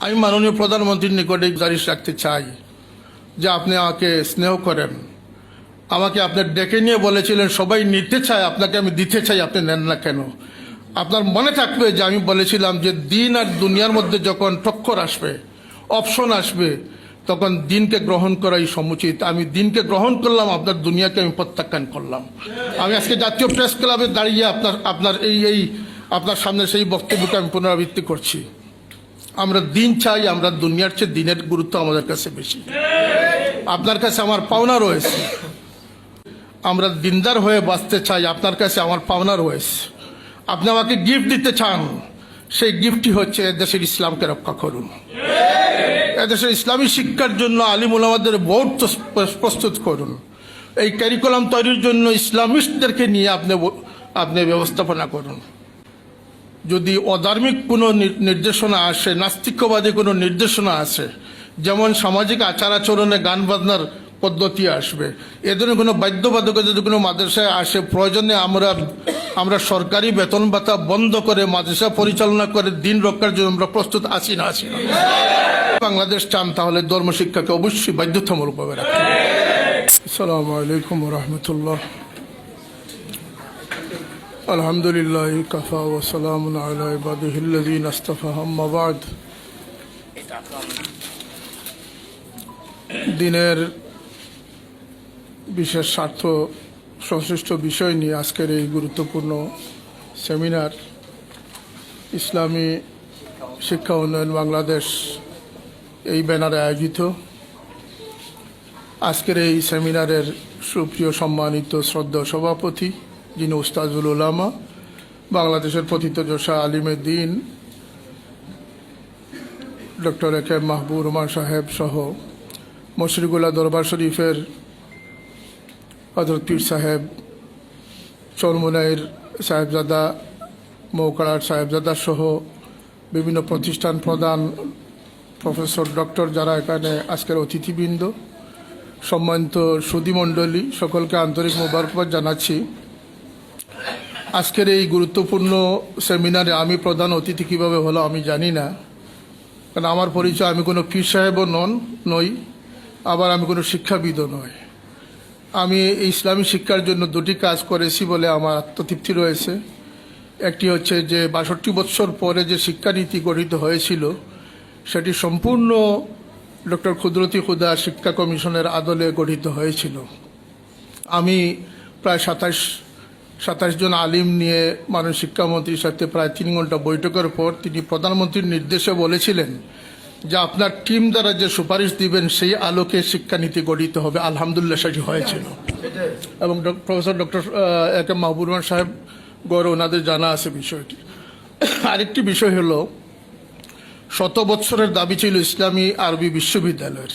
আমি মাননীয় প্রধানমন্ত্রীর নিকটে গুজারিশ রাখতে চাই যে আপনি আমাকে স্নেহ করেন। আমাকে আপনি ডেকে নিয়ে বলেছিলেন, সবাই নিতে চায়, আপনাকে আমি দিতে চাই, আপনি নেন না কেন? আপনার মনে থাকবে যে আমি বলেছিলাম যে দিন আর দুনিয়ার মধ্যে যখন টক্কর আসবে, অপশন আসবে, তখন দিনকে গ্রহণ করাই সমুচিত। আমি দিনকে গ্রহণ করলাম, আপনার দুনিয়াকে আমি প্রত্যাখ্যান করলাম। আমি আজকে জাতীয় প্রেস ক্লাবে দাঁড়িয়ে আপনার আপনার এই এই, আপনার সামনে সেই বক্তব্যকে আমি পুনরাবৃত্তি করছি। আমরা দিন চাই, আমরা দুনিয়ার চেয়ে দিনের গুরুত্ব আমাদের কাছে বেশি। আপনার কাছে আমার পাওনা রয়েছে। আমরা দিনদার হয়ে বাঁচতে চাই, আপনার কাছে আমার পাওনা রয়েছে। আপনি আমাকে গিফট দিতে চান, সেই গিফটটি হচ্ছে দেশের ইসলামকে রক্ষা করুন। এদেশের ইসলামী শিক্ষার জন্য আলিম ওলামাদের বোর্ড প্রস্তুত করুন। এই ক্যারিকুলাম তৈরির জন্য ইসলামিস্টদেরকে নিয়ে আপনি আপনি ব্যবস্থাপনা করুন। যদি অধার্মিক কোনো নির- নির্দেশনা আসে নাস্তিক্যবাদী কোনো নির্দেশনা আসে, যেমন সামাজিক আচার আচরণে গান বাজনার পদ্ধতি আসবে, এ ধরনের কোনো বাধ্যবাধকতা যদি কোনো মাদ্রাসায় আসে, প্রয়োজনে আমরা আমরা সরকারি বেতন ভাতা বন্ধ করে মাদ্রাসা পরিচালনা করে দিন রক্ষার জন্য আমরা প্রস্তুত আছি না আছি না। বাংলাদেশ চান তাহলে ধর্ম শিক্ষাকে অবশ্যই বাধ্যতামূলকভাবে রাখতে হবে। আসসালামু আলাইকুম রহমতুল্লাহ الحمد لله كفى وسلام على عباده الذين اصطفى أما بعد দিনের বিশেষ স্বার্থ সংশ্লিষ্ট বিষয় নিয়ে আজকের এই গুরুত্বপূর্ণ সেমিনার ইসলামী শিক্ষা উন্নয়ন বাংলাদেশ এই ব্যানারে আয়োজিত আজকের এই সেমিনারের সুপ্রিয় সম্মানিত শ্রদ্ধা সভাপতি যিনি উস্তাজুল উলামা, বাংলাদেশের পথিতযশা আলিমের দিন, ডক্টর এ কে মাহবুব রহমান সাহেব সহ মশরিগুল্লাহ দরবার শরীফের হজরত পীর সাহেব, চরমুনাইর সাহেবজাদা মৌকাড়ার সাহেবজাদা সহ বিভিন্ন প্রতিষ্ঠান প্রধান প্রফেসর, ডক্টর যারা এখানে আজকের অতিথিবৃন্দ, সম্মানিত সুধীমণ্ডলী সকলকে আন্তরিক মোবারকবাদ জানাচ্ছি। আজকের এই গুরুত্বপূর্ণ সেমিনারে আমি প্রধান অতিথি কীভাবে হলো আমি জানি না। কারণ আমার পরিচয়, আমি কোনো পীর সাহেবও নন, নই। আবার আমি কোনো শিক্ষাবিদও নয় আমি ইসলামী শিক্ষার জন্য দুটি কাজ করেছি বলে আমার আত্মতৃপ্তি রয়েছে। একটি হচ্ছে যে বাষট্টি বৎসর পরে যে শিক্ষানীতি গঠিত হয়েছিল, সেটি সম্পূর্ণ ডক্টর ক্ষুদ্রতি খুদা শিক্ষা কমিশনের আদলে গঠিত হয়েছিল। আমি প্রায় সাতাশ সাতাশ জন আলিম নিয়ে মাননীয় শিক্ষামন্ত্রীর সাথে প্রায় তিন ঘণ্টা বৈঠকের পর তিনি প্রধানমন্ত্রীর নির্দেশে বলেছিলেন যে আপনার টিম দ্বারা যে সুপারিশ দিবেন, সেই আলোকে শিক্ষানীতি গঠিত হবে। আলহামদুলিল্লাহ সেটি হয়েছিল। এবং professor doctor A K Mahbur Rahman সাহেব গৌর ওনাদের জানা আছে বিষয়টি। আরেকটি বিষয় হলো, শত বৎসরের দাবি ছিল ইসলামী আরবি বিশ্ববিদ্যালয়ের।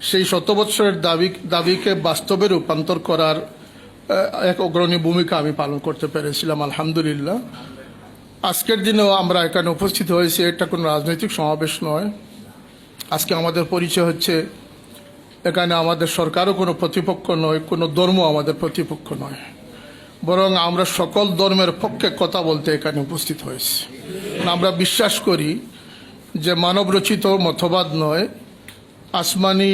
সেই শত বৎসরের দাবি, দাবিকে বাস্তবে রূপান্তর করার এক অগ্রণী ভূমিকা আমি পালন করতে পেরেছিলাম, আলহামদুলিল্লাহ। আজকের দিনেও আমরা এখানে উপস্থিত হয়েছি, এটা কোনো রাজনৈতিক সমাবেশ নয়। আজকে আমাদের পরিচয় হচ্ছে, এখানে আমাদের সরকারও কোনো প্রতিপক্ষ নয়, কোনো ধর্ম আমাদের প্রতিপক্ষ নয়। বরং আমরা সকল ধর্মের পক্ষে কথা বলতে এখানে উপস্থিত হয়েছি। আমরা বিশ্বাস করি যে মানবরচিত মতবাদ নয়, আসমানি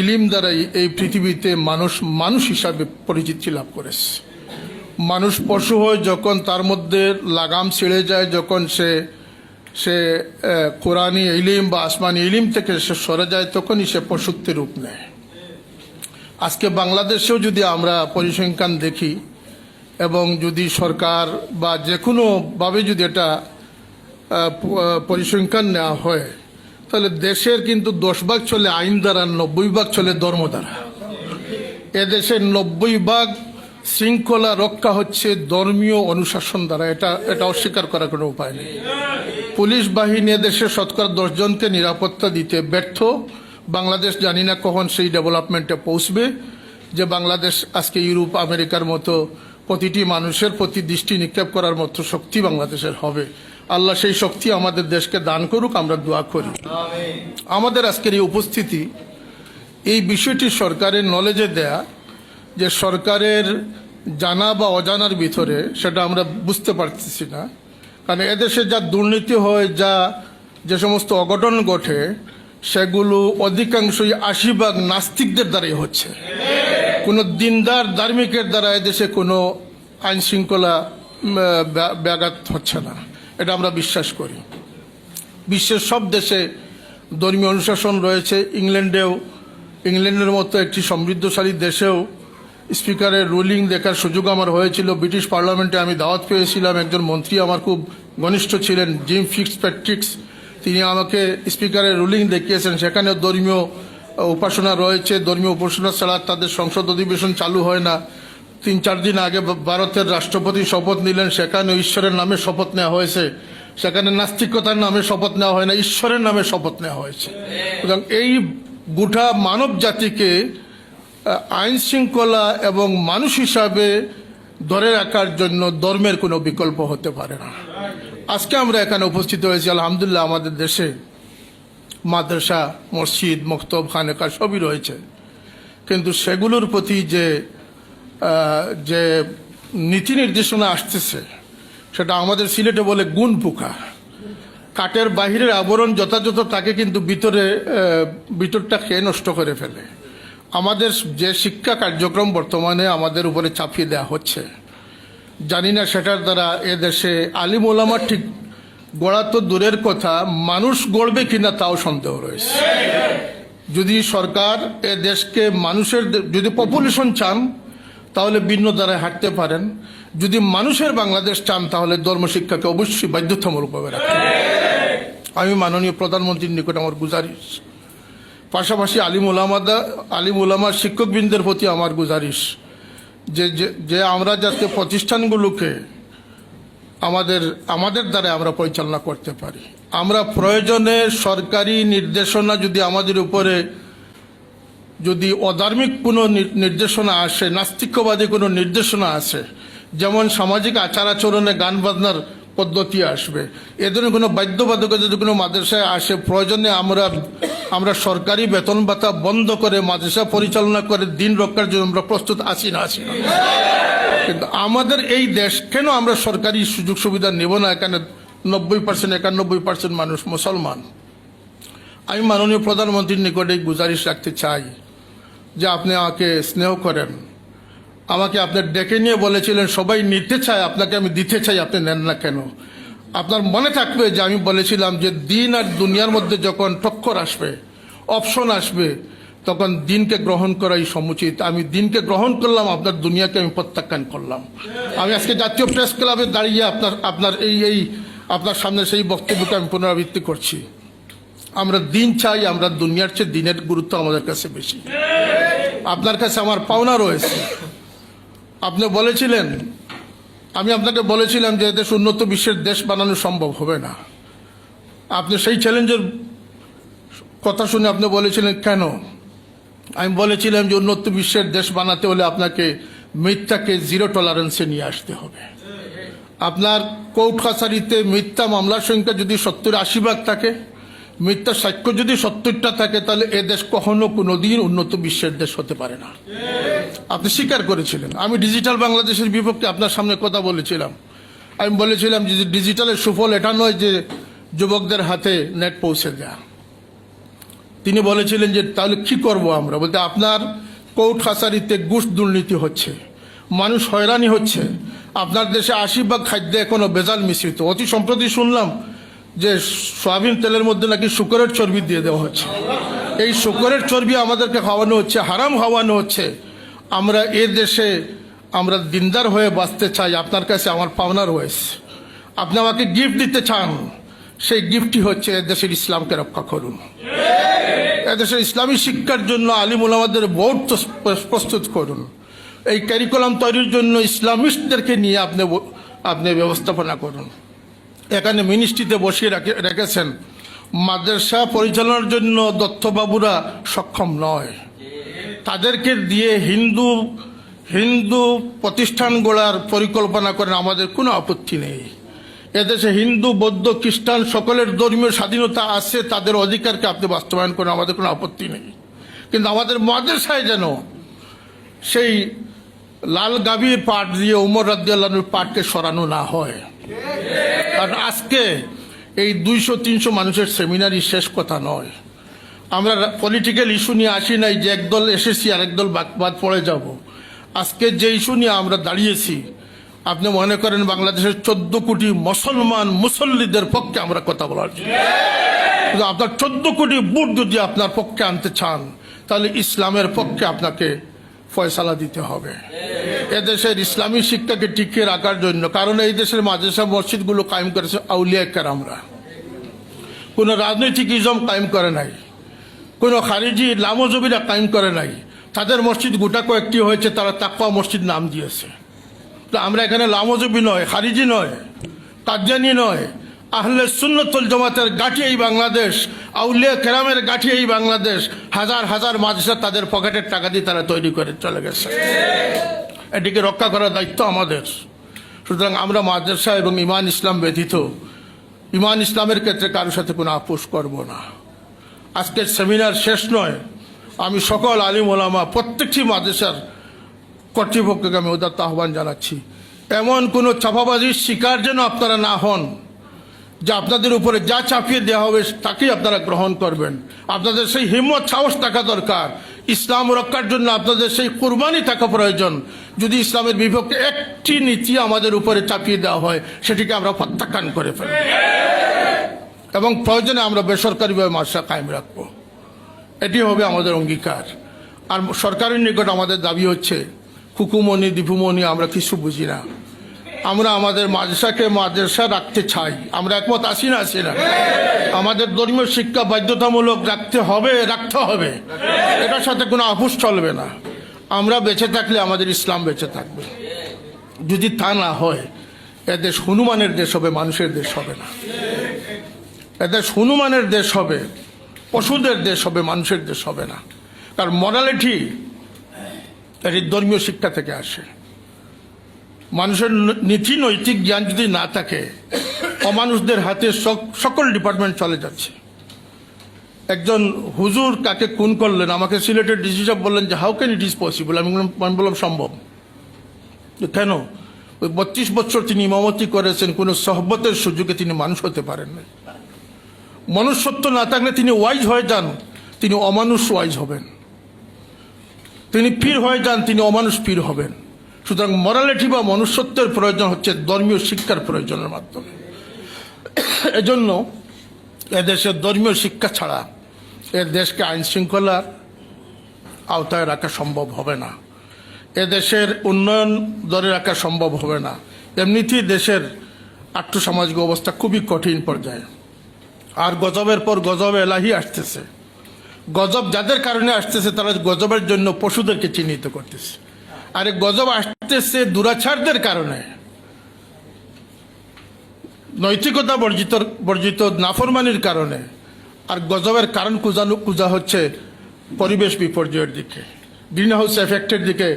ইলিম দ্বারাই এই পৃথিবীতে মানুষ মানুষ হিসাবে পরিচিতি লাভ করেছে মানুষ পশু হয় যখন তার মধ্যে লাগাম ছিঁড়ে যায়, যখন সে সে কোরআনী ইলিম বা আসমানি ইলিম থেকে সে সরে যায়, তখনই সে পশুত্বের রূপ নেয়। আজকে বাংলাদেশেও যদি আমরা পরিসংখ্যান দেখি, এবং যদি সরকার বা যে কোনোভাবে যদি এটা পরিসংখ্যান নেওয়া হয় তাহলে দেশের কিন্তু দশ ভাগ চলে আইন দ্বারা নব্বই ভাগ চলে ধর্ম দ্বারা। এদেশের নব্বই ভাগ শৃঙ্খলা রক্ষা হচ্ছে ধর্মীয় অনুশাসন দ্বারা। এটা এটা অস্বীকার করার কোনো উপায় নেই। পুলিশ বাহিনী এদেশে শতকরা দশজনকে নিরাপত্তা দিতে ব্যর্থ। বাংলাদেশ জানি না কখন সেই ডেভেলপমেন্টে পৌঁছবে, যে বাংলাদেশ আজকে ইউরোপ, আমেরিকার মতো প্রতিটি মানুষের প্রতি দৃষ্টি নিক্ষেপ করার মতো শক্তি বাংলাদেশের হবে। আল্লাহ সেই শক্তি আমাদের দেশকে দান করুক আমরা দোয়া করি। আমাদের আজকের এই উপস্থিতি এই বিষয়টি সরকারের নলেজে দেয়া যে সরকারের জানা বা অজানার ভিতরে সেটা আমরা বুঝতে পারতেছি না। কারণ এদেশে যা দুর্নীতি হয় যা যে সমস্ত অঘটন ঘটে সেগুলো অধিকাংশই আশিবাগ নাস্তিকদের দ্বারাই হচ্ছে। কোনো দিনদার ধার্মিকের দ্বারা এদেশে কোনো আইন শৃঙ্খলা ব্যাঘাত হচ্ছে না। এটা আমরা বিশ্বাস করি। বিশ্বের সব দেশে ধর্মীয় অনুশাসন রয়েছে। ইংল্যান্ডেও, ইংল্যান্ডের মতো একটি সমৃদ্ধশালী দেশেও স্পিকারের রুলিং দেখার সুযোগ আমার হয়েছিল। ব্রিটিশ পার্লামেন্টে আমি দাওয়াত পেয়েছিলাম। একজন মন্ত্রী আমার খুব ঘনিষ্ঠ ছিলেন, জিম ফিক্স প্যাট্রিক্স তিনি আমাকে স্পিকারের রুলিং দেখিয়েছেন। সেখানে ধর্মীয় উপাসনা রয়েছে। ধর্মীয় উপাসনা ছাড়া তাদের সংসদ অধিবেশন চালু হয় না। তিন চার দিন আগে ভারতের রাষ্ট্রপতি শপথ নিলেন, সেখানে ঈশ্বরের নামে শপথ নেওয়া হয়েছে। সেখানে নাস্তিকতার নামে শপথ নেওয়া হয় না, ঈশ্বরের নামে শপথ নেওয়া হয়েছে। এই গোটা মানব জাতিকে আইন শৃঙ্খলা এবং মানুষ হিসাবে ধরে রাখার জন্য ধর্মের কোনো বিকল্প হতে পারে না। আজকে আমরা এখানে উপস্থিত হয়েছি, আলহামদুলিল্লাহ আমাদের দেশে মাদ্রাসা, মসজিদ, মক্তব, খানেকা সবই রয়েছে। কিন্তু সেগুলোর প্রতি যে যে নীতি নির্দেশনা আসতেছে, সেটা আমাদের সিলেটে বলে গুণ পোকা। কাঠের বাহিরের আবরণ যথাযথ, তাকে কিন্তু ভিতরে ভিতরটা খেয়ে নষ্ট করে ফেলে। আমাদের যে শিক্ষা কার্যক্রম বর্তমানে আমাদের উপরে চাপিয়ে দেওয়া হচ্ছে, জানি না সেটার দ্বারা এ দেশে আলিম ওলামা ঠিক গড়া তো দূরের কথা, মানুষ গড়বে কিনা তাও সন্দেহ রয়েছে। যদি সরকার এ দেশকে মানুষের, যদি পপুলেশন চান তাহলে ভিন্ন দ্বারায় হাঁটতে পারেন। যদি মানুষের বাংলাদেশ চান, তাহলে ধর্মশিক্ষাকে অবশ্যই বাধ্যতামূলকভাবে রাখতে। আমি মাননীয় প্রধানমন্ত্রীর নিকট আমার গুজারিশ। পাশাপাশি আলিম ওলামাদা আলিম ওলামার শিক্ষকবৃন্দের প্রতি আমার গুজারিশ। যে- যে আমরা যাতে প্রতিষ্ঠানগুলোকে আমাদের আমাদের দ্বারা আমরা পরিচালনা করতে পারি। আমরা প্রয়োজনে সরকারি নির্দেশনা যদি আমাদের উপরে যদি অধার্মিক কোনো নির্দেশনা আসে, নাস্তিক্যবাদী কোনো নির্দেশনা আসে, যেমন সামাজিক আচার আচরণে গান বাজনার পদ্ধতি আসবে, এ ধরনের কোনো বাধ্যবাধকতা যদি কোনো মাদ্রাসায় আসে, প্রয়োজনে আমরা আমরা সরকারি বেতন ভাতা বন্ধ করে মাদ্রাসা পরিচালনা করে দিন রক্ষার জন্য আমরা প্রস্তুত আছি না আছি না। কিন্তু আমাদের এই দেশ কেন আমরা সরকারি সুযোগ সুবিধা নেব না? এখানে নব্বই পার্সেন্ট একানব্বই পার্সেন্ট মানুষ মুসলমান। আমি মাননীয় প্রধানমন্ত্রীর নিকটে গুজারিশ রাখতে চাই। যে আপনি আমাকে স্নেহ করেন। আমাকে আপনার ডেকে নিয়ে বলেছিলেন, সবাই নিতে চায়, আপনাকে আমি দিতে চাই, আপনি নেন না কেন? আপনার মনে থাকবে যে আমি বলেছিলাম যে দিন আর দুনিয়ার মধ্যে যখন টক্কর আসবে, অপশন আসবে, তখন দিনকে গ্রহণ করাই সমুচিত। আমি দিনকে গ্রহণ করলাম, আপনার দুনিয়াকে আমি প্রত্যাখ্যান করলাম। আমি আজকে জাতীয় প্রেস ক্লাবে দাঁড়িয়ে আপনার আপনার এই এই, আপনার সামনে সেই বক্তব্যকে আমি পুনরাবৃত্তি করছি। আমরা দিন চাই, আমরা দুনিয়ার চেয়ে দিনের গুরুত্ব আমাদের কাছে বেশি। আপনার কাছে আমার পাওনা রয়েছে। আপনি বলেছিলেন, আমি আপনাকে বলেছিলাম যে দেশ উন্নত বিশ্বের দেশ বানানো সম্ভব হবে না। আপনি সেই চ্যালেঞ্জের কথা শুনে আপনি বলেছিলেন, কেন? আমি বলেছিলাম যে উন্নত বিশ্বের দেশ বানাতে হলে আপনাকে মিথ্যাকে জিরো টলারেন্সে নিয়ে আসতে হবে। আপনার কোর্ট কাছারিতে মিথ্যা মামলার সংখ্যা যদি সত্তর আশি ভাগ থাকে মিথ্যা সাক্ষ্য যদি সত্তরটা থাকে, তাহলে এ দেশ কখনো কোনোদিন উন্নত বিশ্বের দেশ হতে পারে না। আপনি স্বীকার করেছিলেন। আমি ডিজিটাল বাংলাদেশের বিপক্ষে আপনার সামনে কথা বলেছিলাম। আমি বলেছিলাম যে ডিজিটালের সুফল এটা নয় যে যুবকদের হাতে নেট পৌঁছে দেয়া। তিনি বলেছিলেন যে, তাহলে কি করব আমরা? বলতে, আপনার কোর্ট কাছারিতে ঘুষ দুর্নীতি হচ্ছে। মানুষ হয়রানি হচ্ছে। আপনার দেশে আশি ভাগ খাদ্যে এখনও বেজাল মিশ্রিত। অতি সম্প্রতি শুনলাম যে সয়াবিন তেলের মধ্যে নাকি শুকরের চর্বি দিয়ে দেওয়া হচ্ছে। এই শুকরের চর্বি আমাদেরকে খাওয়ানো হচ্ছে, হারাম খাওয়ানো হচ্ছে। আমরা এ দেশে আমরা দিনদার হয়ে বাঁচতে চাই, আপনার কাছে আমার পাওনা রয়েছে। আপনি আমাকে গিফট দিতে চান, সেই গিফটটি হচ্ছে এ দেশের ইসলামকে রক্ষা করুন। এদেশের ইসলামী শিক্ষার জন্য আলিম ওলামাদের বোর্ড প্রস্তুত করুন। এই ক্যারিকুলাম তৈরির জন্য ইসলামিস্টদেরকে নিয়ে আপনি আপনি ব্যবস্থাপনা করুন। এখানে মিনিস্ট্রিতে বসিয়ে রাখে- রেখেছেন। মাদ্রাসা পরিচালনার জন্য দত্তবাবুরা সক্ষম নয়। তাদেরকে দিয়ে হিন্দু হিন্দু প্রতিষ্ঠান গড়ার পরিকল্পনা করেন আমাদের কোনো আপত্তি নেই। এদেশে হিন্দু, বৌদ্ধ, খ্রিস্টান সকলের ধর্মীয় স্বাধীনতা আছে, তাদের অধিকারকে আপনি বাস্তবায়ন করেন, আমাদের কোনো আপত্তি নেই। কিন্তু আমাদের মাদ্রাসায় যেন সেই লাল গাভীর পাঠ দিয়ে উমর রাদ্দাল্লাহর পাঠকে সরানো না হয়। কারণ আজকে এই দুইশো, তিনশো মানুষের সেমিনারই শেষ কথা নয়। আমরা পলিটিক্যাল ইস্যু নিয়ে আসি নাই যে একদল এসেছি আর একদল বাদ- পড়ে যাব। আজকে যে ইস্যু নিয়ে আমরা দাঁড়িয়েছি, আপনি মনে করেন বাংলাদেশের চোদ্দ কোটি মুসলমান, মুসল্লিদের পক্ষে আমরা কথা বলার আপনার চোদ্দ কোটি বুট যদি আপনার পক্ষে আনতে চান, তাহলে ইসলামের পক্ষে আপনাকে ফয়সালা দিতে হবে। এদেশের ইসলামী শিক্ষাকে টিকিয়ে রাখার জন্য, কারণ এই দেশের মাদ্রাসা মসজিদগুলো কায়েম করেছে আউলিয়া কেরামরা। কোনো রাজনৈতিক ইজম কায়েম করে নাই। কোনো খারিজি লামজবিরা কায়েম করে নাই। তাদের মসজিদ গোটা কয়েকটি হয়েছে, তারা তাকওয়া মসজিদ নাম দিয়েছে। তো আমরা এখানে লামজবি নয়, খারিজি নয়, কাজ্জানি নয় আহলে সুন্নতুল জমাতের গাঠি এই বাংলাদেশ, আউলিয়া কেরামের গাঠি এই বাংলাদেশ, হাজার হাজার মাদ্রাসা তাদের পকেটের টাকা দিয়ে তারা তৈরি করে চলে গেছে। এটিকে রক্ষা করার দায়িত্ব আমাদের। সুতরাং আমরা মাদ্রাসা এবং ইমান ইসলাম ব্যতীত ইমান ইসলামের ক্ষেত্রে কারোর সাথে কোনো আপোষ করব না। আজকের সেমিনার শেষ নয়। আমি সকল আলিম ওলামা, প্রত্যেকটি মাদ্রাসার কর্তৃপক্ষকে আমি উদাত্ত আহ্বান জানাচ্ছি। এমন কোনো চাপাবাজির শিকার যেন আপনারা না হন যে আপনাদের উপরে যা চাপিয়ে দেওয়া হবে তাকেই আপনারা গ্রহণ করবেন। আপনাদের সেই হিম্মত, সাহস থাকা দরকার। ইসলাম রক্ষার জন্য আপনাদের সেই কুরবানি থাকা প্রয়োজন। যদি ইসলামের বিপক্ষে একটি নীতি আমাদের উপরে চাপিয়ে দেওয়া হয়, সেটিকে আমরা প্রত্যাখ্যান করে ফেলব। এবং প্রয়োজনে আমরা বেসরকারিভাবে মাসা কায়েম রাখব। এটি হবে আমাদের অঙ্গীকার। আর সরকারের নিকট আমাদের দাবি হচ্ছে, কুকুমনি, দীপুমনি আমরা কিছু বুঝি না। আমরা আমাদের মাদ্রাসাকে মাদ্রাসা রাখতে চাই। আমরা একমত আসি না আসি না? আমাদের ধর্মীয় শিক্ষা বাধ্যতামূলক রাখতে হবে রাখতে হবে। এটার সাথে কোনো আপুস চলবে না। আমরা বেঁচে থাকলে আমাদের ইসলাম বেঁচে থাকবে। যদি তা না হয় এদেশ হনুমানের দেশ হবে, মানুষের দেশ হবে না। এদেশ হনুমানের দেশ হবে, পশুদের দেশ হবে, মানুষের দেশ হবে না। কারণ মরালিটি এটি ধর্মীয় শিক্ষা থেকে আসে। মানুষের নীতি নৈতিক জ্ঞান যদি না থাকে, অমানুষদের হাতে সক- সকল ডিপার্টমেন্ট চলে যাচ্ছে। একজন হুজুর কাকে খুন করলেন, আমাকে সিলেটের ডিসি সাহেব বললেন যে how can it is possible আমি আমি বললাম, সম্ভব। কেন? ওই বত্রিশ বছর তিনি ইমামতি করেছেন, কোনো সহবতের সুযোগে তিনি মানুষ হতে পারেন না মনুষ্যত্ব না থাকলে তিনি ওয়াইজ হয়ে যান, তিনি অমানুষ ওয়াইজ হবেন। তিনি পীর হয়ে যান, তিনি অমানুষ পীর হবেন। সুতরাং মরালিটি বা মনুষ্যত্বের প্রয়োজন হচ্ছে ধর্মীয় শিক্ষার প্রয়োজনের মাধ্যমে। এজন্য এদেশের ধর্মীয় শিক্ষা ছাড়া এ দেশকে আইন শৃঙ্খলার আওতায় রাখা সম্ভব হবে না। এদেশের উন্নয়ন ধরে রাখা সম্ভব হবে না। এমনিতেই দেশের আর্থসামাজিক অবস্থা খুবই কঠিন পর্যায়ে। আর গজবের পর গজব এলাহি আসতেছে। গজব যাদের কারণে আসতেছে, তারা গজবের জন্য পশুদেরকে চিহ্নিত করতেছে। আর গজব আসতেছে দুরাচারদের কারণে। নৈতিকতা বর্জিত বর্জিত নাফরমানির কারণে। আর গজবের কারণ খুঁজানো কুজা হচ্ছে পরিবেশ বিপর্যয়ের দিকে। গ্রিন হাউস এফেক্টের দিকে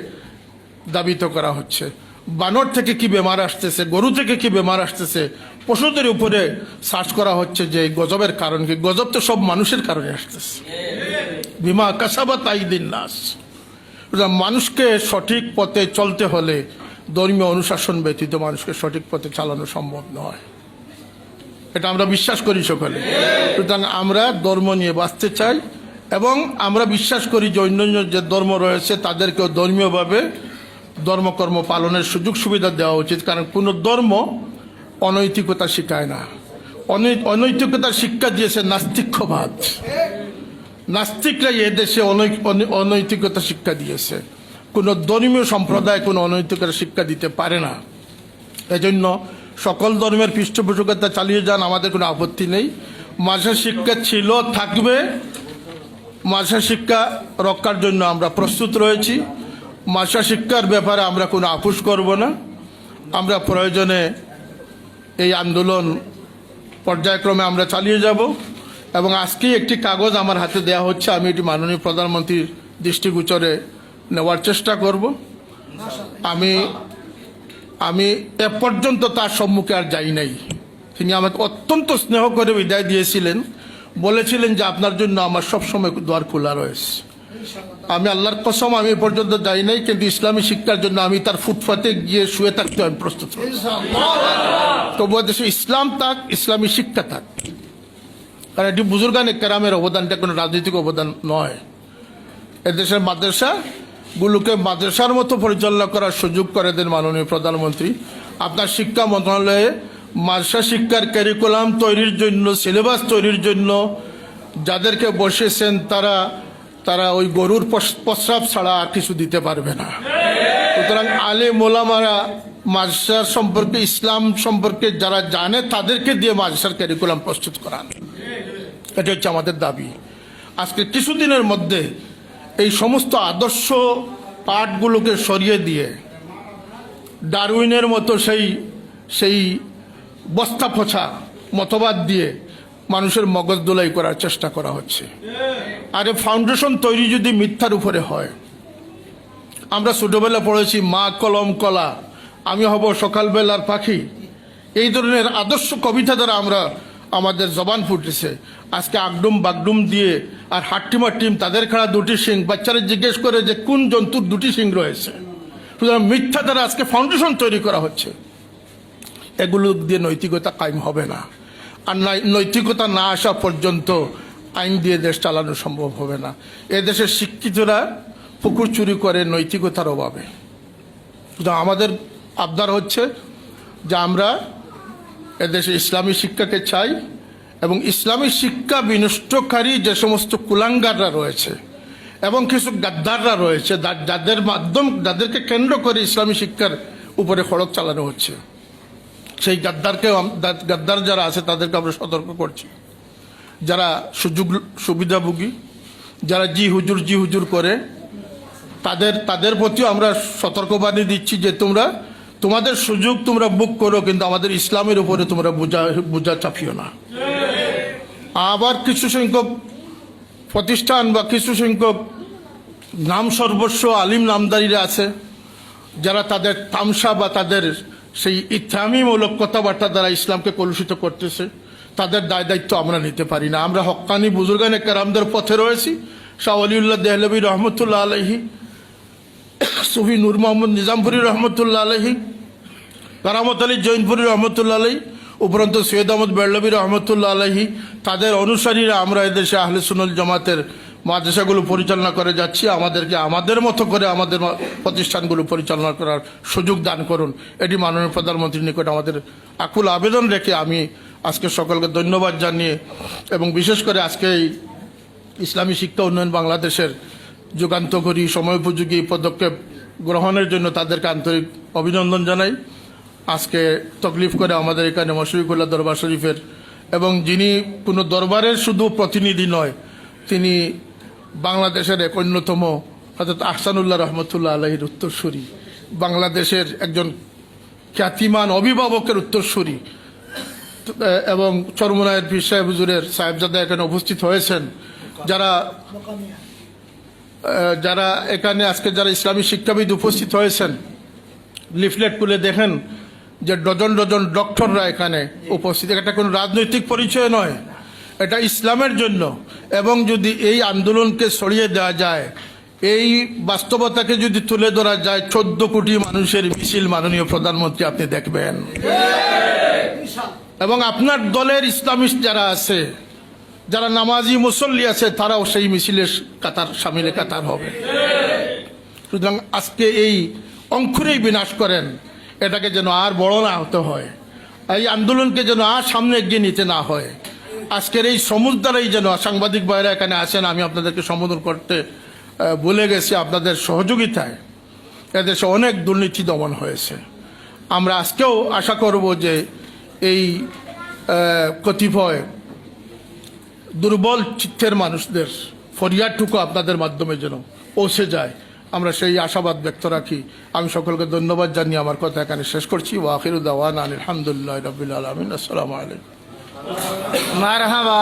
দাবিত করা হচ্ছে। বানর থেকে কি বেমার আসতেছে, গরু থেকে কি বেমার আসতেছে, পশুদের উপরে সার্চ করা হচ্ছে যে গজবের কারণ কি। গজব তো সব মানুষের কারণে আসতেছে। বিমা কাসাবা তাই দিন নাস। মানুষকে সঠিক পথে চলতে হলে ধর্মীয় অনুশাসন ব্যতীত মানুষকে সঠিক পথে চালানো সম্ভব নয়। এটা আমরা বিশ্বাস করি সকলে। সুতরাং আমরা ধর্ম নিয়ে বাঁচতে চাই এবং আমরা বিশ্বাস করি যে অন্যান্য যে ধর্ম রয়েছে তাদেরকেও ধর্মীয়ভাবে ধর্মকর্ম পালনের সুযোগ সুবিধা দেওয়া উচিত। কারণ কোনো ধর্ম অনৈতিকতা শেখায় না। অনৈ- অনৈতিকতার শিক্ষা দিয়েছে নাস্তিক্যবাদ নাস্তিকরাই এদেশে অনৈ- অনৈ- অনৈতিকতা শিক্ষা দিয়েছে। কোনো ধর্মীয় সম্প্রদায় কোনো অনৈতিকতা শিক্ষা দিতে পারে না। এজন্য সকল ধর্মের পৃষ্ঠপোষকতা চালিয়ে যান, আমাদের কোনো আপত্তি নেই। মাসা শিক্ষা ছিল, থাকবে। মাসা শিক্ষা রক্ষার জন্য আমরা প্রস্তুত রয়েছি। মাসা শিক্ষার ব্যাপারে আমরা কোনো আপোষ করব না। আমরা প্রয়োজনে এই আন্দোলন পর্যায়ক্রমে আমরা চালিয়ে যাব। এবং আজকেই একটি কাগজ আমার হাতে দেওয়া হচ্ছে। আমি এটি মাননীয় প্রধানমন্ত্রীর দৃষ্টিগোচরে নেওয়ার চেষ্টা করব। আমি আমি এ পর্যন্ত তার সম্মুখে আর যাই নাই। তিনি আমাকে অত্যন্ত স্নেহ করে বিদায় দিয়েছিলেন। বলেছিলেন যে আপনার জন্য আমার সবসময় দ্বার খোলা রয়েছে। আমি আল্লাহর কসম আমি এ পর্যন্ত যাই নাই কিন্তু ইসলামী শিক্ষার জন্য আমি তার ফুটপাতে গিয়ে শুয়ে থাকতে আমি প্রস্তুত। তবুও দেশে ইসলাম থাক ইসলামী শিক্ষা থাক। কারণ এটি বুজুর্গান কেরামের অবদানটা কোনো রাজনৈতিক অবদান নয়। এদেশের মাদ্রাসা গুলোকে মাদ্রাসার মতো পরিচালনা করার সুযোগ করে দেন মাননীয় প্রধানমন্ত্রী। আপনার শিক্ষা মন্ত্রণালয়ে মাদ্রাসা শিক্ষার ক্যারিকুলাম তৈরির জন্য সিলেবাস তৈরির জন্য যাদেরকে বসেছেন তারা তারা ওই গরুর প্রস্রাব ছাড়া আর কিছু দিতে পারবে না। সুতরাং আলে মোলামারা মাদ্রাসার সম্পর্কে, ইসলাম সম্পর্কে যারা জানে তাদেরকে দিয়ে মাদ্রাসার ক্যারিকুলাম প্রস্তুত করান। এটা হচ্ছে আমাদের দাবি। আজকে কিছুদিনের মধ্যে এই সমস্ত আদর্শ পাঠগুলোকে সরিয়ে দিয়ে ডারউইনের মতো সেই সেই বস্তা পচা মতবাদ দিয়ে মানুষের মগজ দোলাই করার চেষ্টা করা হচ্ছে। আর ফাউন্ডেশন তৈরি যদি মিথ্যার উপরে হয়, আমরা ছোটোবেলা পড়েছি, মা কলম কলা, আমি হব সকালবেলার পাখি। এই ধরনের আদর্শ কবিতা দ্বারা আমরা আমাদের জবান ফুটেছে। আজকে আগডুম বাগডুম দিয়ে আর হাট্টিমার টিম তাদের খেলা দুটি সিং, বাচ্চারা জিজ্ঞেস করে যে কোন জন্তুর দুটি সিং রয়েছে। সুতরাং মিথ্যা দ্বারা আজকে ফাউন্ডেশন তৈরি করা হচ্ছে। এগুলো দিয়ে নৈতিকতা কায়েম হবে না। আর নৈতিকতা না আসা পর্যন্ত আইন দিয়ে দেশ চালানো সম্ভব হবে না। এদেশের শিক্ষিতরা পুকুর চুরি করে নৈতিকতার অভাবে। আমাদের আবদার হচ্ছে যে আমরা এদেশে ইসলামী শিক্ষাকে চাই এবং ইসলামী শিক্ষা বিনষ্টকারী যে সমস্ত কুলাঙ্গাররা রয়েছে এবং কিছু গাদ্দাররা রয়েছে যাদের মাধ্যম যাদেরকে কেন্দ্র করে ইসলামী শিক্ষার উপরে খড়ক চালানো হচ্ছে। সেই গাদ্দারকে গাদ্দার যারা আছে, তাদেরকে আমরা সতর্ক করছি। যারা সুযোগ সুবিধাভোগী, যারা জি হুজুর জি হুজুর করে, তাদের তাদের প্রতিও আমরা সতর্কবাণী দিচ্ছি যে তোমরা তোমাদের সুযোগ তোমরা বুক করো, কিন্তু আমাদের ইসলামের উপরে তোমরা বোঝা বোঝা চাপিও না। আবার কিছু সংখ্যক প্রতিষ্ঠান বা কিছু সংখ্যক নাম সর্বস্ব, আলিম নামদারিরা আছে, যারা তাদের তামসা বা তাদের সেই ইসলামীমূলক কথাবার্তা দ্বারা ইসলামকে কলুষিত করতেছে। তাদের দায় দায়িত্ব আমরা নিতে পারি না। আমরা হক্কানি বুজুর্গানে কারামদের পথে রয়েছি। শাহ অলিউল্লাহ দেহলবী রহমতুল্লাহ আলহী সুফি নূর মোহাম্মদ নিজামপুরি রহমতুল্লা আলহী কারামত আলী জৈনপুরি রহমতুল্লাহ আলহী উপরন্ত সৈয়দ আহমদ বেল্লবী রহমতুল্লাহ আলহী তাদের অনুসারীরা আমরা এদেশে আহলে সুনুল জামাতের মাদ্রাসাগুলো পরিচালনা করে যাচ্ছি। আমাদেরকে আমাদের মতো করে আমাদের প্রতিষ্ঠানগুলো পরিচালনা করার সুযোগ দান করুন। এটি মাননীয় প্রধানমন্ত্রীর নিকট আমাদের আকুল আবেদন রেখে আমি আজকে সকলকে ধন্যবাদ জানিয়ে এবং বিশেষ করে আজকে এই ইসলামী শিক্ষা উন্নয়ন বাংলাদেশের যুগান্তকারী সময়োপযোগী পদক্ষেপ গ্রহণের জন্য তাদেরকে আন্তরিক অভিনন্দন জানাই। আজকে তকলিফ করে আমাদের এখানে মশরিকুল্লাহ দরবার শরীফের এবং যিনি কোনো দরবারের শুধু প্রতিনিধি নয়, তিনি বাংলাদেশের এক অন্যতম অর্থাৎ আহসানুল্লাহ রহমতুল্লাহ আলহির উত্তরসূরি, বাংলাদেশের একজন খ্যাতিমান অভিভাবকের উত্তরসূরি, এবং চরমনায়ের পীর সাহেব হুজুরের সাহেবজাদা এখানে উপস্থিত হয়েছেন, যারা যারা এখানে আজকে যারা ইসলামী শিক্ষাবিদ উপস্থিত হয়েছেন লিফলেট খুলে দেখেন যে ডজন ডজন ডক্টররা এখানে উপস্থিত। এটা কোনো রাজনৈতিক পরিচয় নয় এটা ইসলামের জন্য। এবং যদি এই আন্দোলনকে সরিয়ে দেওয়া যায় এই বাস্তবতাকে যদি তুলে ধরা যায় চোদ্দ কোটি মানুষের মিছিল মাননীয় প্রধানমন্ত্রী আপনি দেখবেন। এবং আপনার দলের ইসলামিস্ট যারা আছে যারা নামাজি মুসল্লি আছে, তারাও সেই মিছিলের কাতার, সামিলে কাতার হবে। সুতরাং আজকে এই অঙ্কুরেই বিনাশ করেন, এটাকে যেন আর বড় না হতে হয়। এই আন্দোলনকে যেন আর সামনে এগিয়ে নিতে না হয়। আজকের এই সমুদ্র দ্বারাই যেন সাংবাদিক ভাইরা এখানে আছেন আমি আপনাদেরকে সম্বোধন করতে বলে গেছি আপনাদের সহযোগিতায়। এদেশে অনেক দুর্নীতি দমন হয়েছে। আমরা আজকেও আশা করব যে এই কতিপয় দুর্বল চিত্তের মানুষদের ফরিয়াদটুকু আপনাদের মাধ্যমে যেন পৌঁছে যায়। আমরা সেই আশাবাদ ব্যক্ত রাখি। আমি সকলকে ধন্যবাদ জানিয়ে আমার কথা এখানে শেষ করছি। ওয়াহিরুদ্দাওয়ান আলহামদুলিল্লাহ রবিল আলমিন। আসসালামু আলাইকুম। মারহাবা।